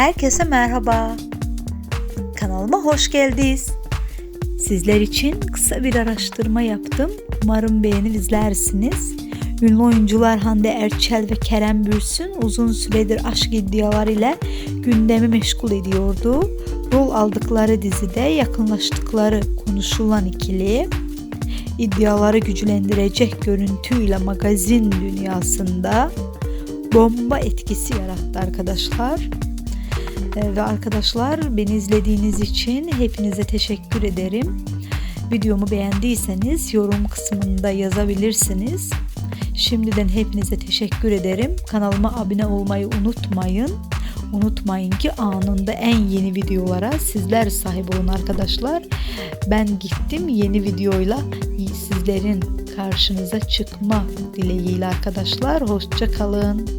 Herkese merhaba. Kanalıma hoş geldiniz. Sizler için kısa bir araştırma yaptım. Umarım beğenir izlersiniz. Ünlü oyuncular Hande Erçel ve Kerem Bürsin uzun süredir aşk iddiaları ile gündemi meşgul ediyordu. Rol aldıkları dizide yakınlaştıkları konuşulan ikili iddiaları güçlendirecek görüntüyle magazin dünyasında bomba etkisi yarattı arkadaşlar. Ve arkadaşlar beni izlediğiniz için hepinize teşekkür ederim. Videomu beğendiyseniz yorum kısmında yazabilirsiniz. Şimdiden hepinize teşekkür ederim. Kanalıma abone olmayı unutmayın. Unutmayın ki anında en yeni videolara sizler sahip olun arkadaşlar. Ben gittim yeni videoyla sizlerin karşınıza çıkma dileğiyle arkadaşlar. Hoşça kalın.